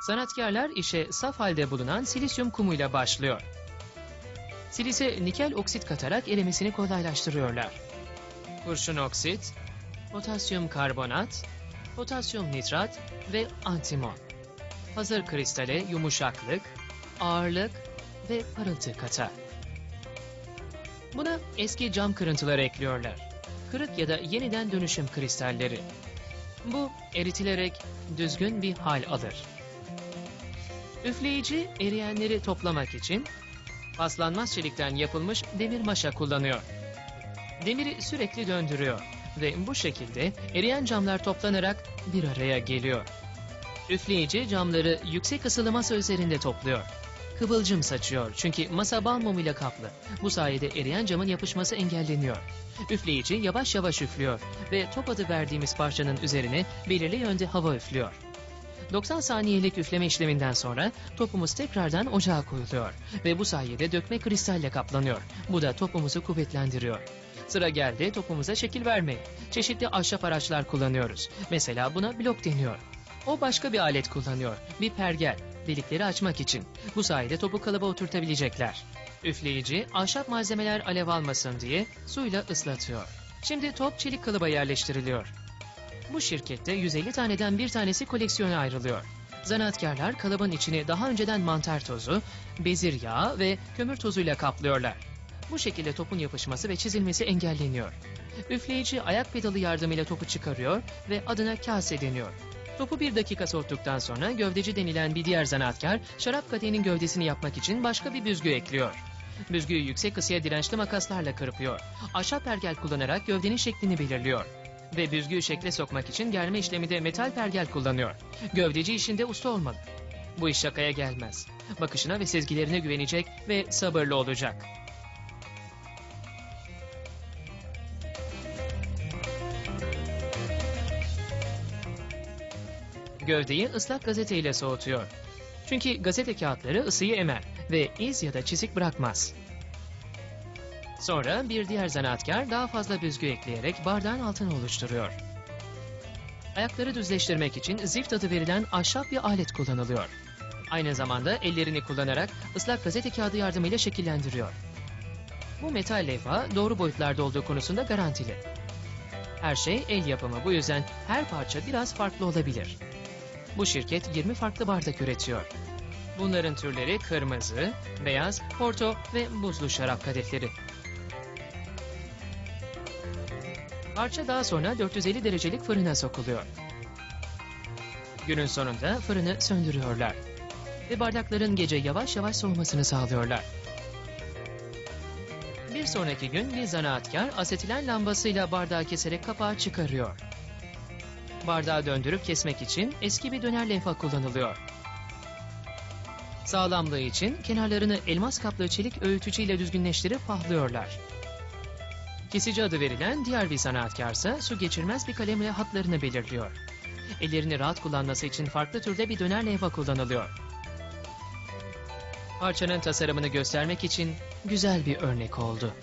Sanatkarlar işe saf halde bulunan silisyum kumuyla başlıyor. Silise nikel oksit katarak erimesini kolaylaştırıyorlar. Kurşun oksit, potasyum karbonat, potasyum nitrat ve antimon. Hazır kristale yumuşaklık, ağırlık ve parıltı katar. Buna eski cam kırıntıları ekliyorlar. Kırık ya da yeniden dönüşüm kristalleri. Bu eritilerek düzgün bir hal alır. Üfleyici eriyenleri toplamak için paslanmaz çelikten yapılmış demir maşa kullanıyor. Demiri sürekli döndürüyor ve bu şekilde eriyen camlar toplanarak bir araya geliyor. Üfleyici camları yüksek ısılı masa üzerinde topluyor. Kıvılcım saçıyor çünkü masa bal mumuyla kaplı. Bu sayede eriyen camın yapışması engelleniyor. Üfleyici yavaş yavaş üflüyor ve top adı verdiğimiz parçanın üzerine belirli yönde hava üflüyor. 90 saniyelik üfleme işleminden sonra topumuz tekrardan ocağa koyuluyor ve bu sayede dökme kristalle kaplanıyor. Bu da topumuzu kuvvetlendiriyor. Sıra geldi topumuza şekil vermeye. Çeşitli ahşap araçlar kullanıyoruz. Mesela buna blok deniyor. O başka bir alet kullanıyor. Bir pergel. Delikleri açmak için. Bu sayede topu kalıba oturtabilecekler. Üfleyici ahşap malzemeler alev almasın diye suyla ıslatıyor. Şimdi top çelik kalıba yerleştiriliyor. Bu şirkette 150 taneden bir tanesi koleksiyona ayrılıyor. Zanaatkarlar kalıbın içini daha önceden mantar tozu, bezir yağı ve kömür tozuyla kaplıyorlar. Bu şekilde topun yapışması ve çizilmesi engelleniyor. Üfleyici ayak pedalı yardımıyla topu çıkarıyor ve adına kase deniyor. Topu bir dakika soğuttuktan sonra gövdeci denilen bir diğer zanaatkar şarap kadehinin gövdesini yapmak için başka bir büzgü ekliyor. Büzgüyü yüksek ısıya dirençli makaslarla kırpıyor. Ahşap pergel kullanarak gövdenin şeklini belirliyor. Ve büzgüyü şekle sokmak için germe işlemi de metal pergel kullanıyor. Gövdeci işinde usta olmalı. Bu iş şakaya gelmez. Bakışına ve sezgilerine güvenecek ve sabırlı olacak. Gövdeyi ıslak gazeteyle soğutuyor. Çünkü gazete kağıtları ısıyı emer ve iz ya da çizik bırakmaz. Sonra bir diğer zanaatkar daha fazla büzgü ekleyerek bardağın altını oluşturuyor. Ayakları düzleştirmek için zift adı verilen ahşap bir alet kullanılıyor. Aynı zamanda ellerini kullanarak ıslak gazete kağıdı yardımıyla şekillendiriyor. Bu metal levha doğru boyutlarda olduğu konusunda garantili. Her şey el yapımı bu yüzden her parça biraz farklı olabilir. Bu şirket 20 farklı bardak üretiyor. Bunların türleri kırmızı, beyaz, porto ve buzlu şarap kadehleri. Parça daha sonra 450 derecelik fırına sokuluyor. Günün sonunda fırını söndürüyorlar. Ve bardakların gece yavaş yavaş soğumasını sağlıyorlar. Bir sonraki gün bir zanaatkar asetilen lambasıyla bardağı keserek kapağı çıkarıyor. Bardağı döndürüp kesmek için eski bir döner levha kullanılıyor. Sağlamlığı için kenarlarını elmas kaplı çelik öğütücüyle düzgünleştirip pahlıyorlar. Kesici adı verilen diğer bir sanatkarsa su geçirmez bir kalemle hatlarını belirliyor. Ellerini rahat kullanması için farklı türde bir döner levha kullanılıyor. Parçanın tasarımını göstermek için güzel bir örnek oldu.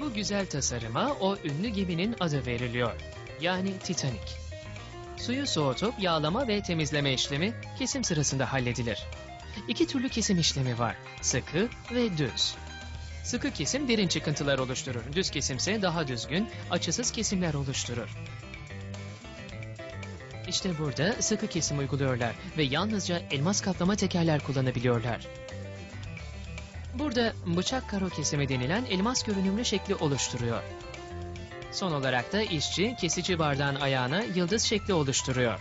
Bu güzel tasarıma o ünlü geminin adı veriliyor. Yani Titanic. Suyu soğutup yağlama ve temizleme işlemi kesim sırasında halledilir. İki türlü kesim işlemi var. Sıkı ve düz. Sıkı kesim derin çıkıntılar oluşturur. Düz kesimse daha düzgün, açısız kesimler oluşturur. İşte burada sıkı kesim uyguluyorlar ve yalnızca elmas kaplama tekerler kullanabiliyorlar. Burada bıçak karo kesimi denilen elmas görünümlü şekli oluşturuyor. Son olarak da işçi kesici bardağın ayağına yıldız şekli oluşturuyor.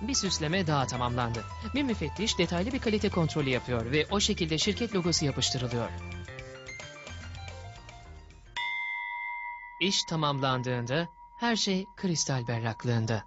Bir süsleme daha tamamlandı. Bir müfettiş detaylı bir kalite kontrolü yapıyor ve o şekilde şirket logosu yapıştırılıyor. İş tamamlandığında her şey kristal berraklığında.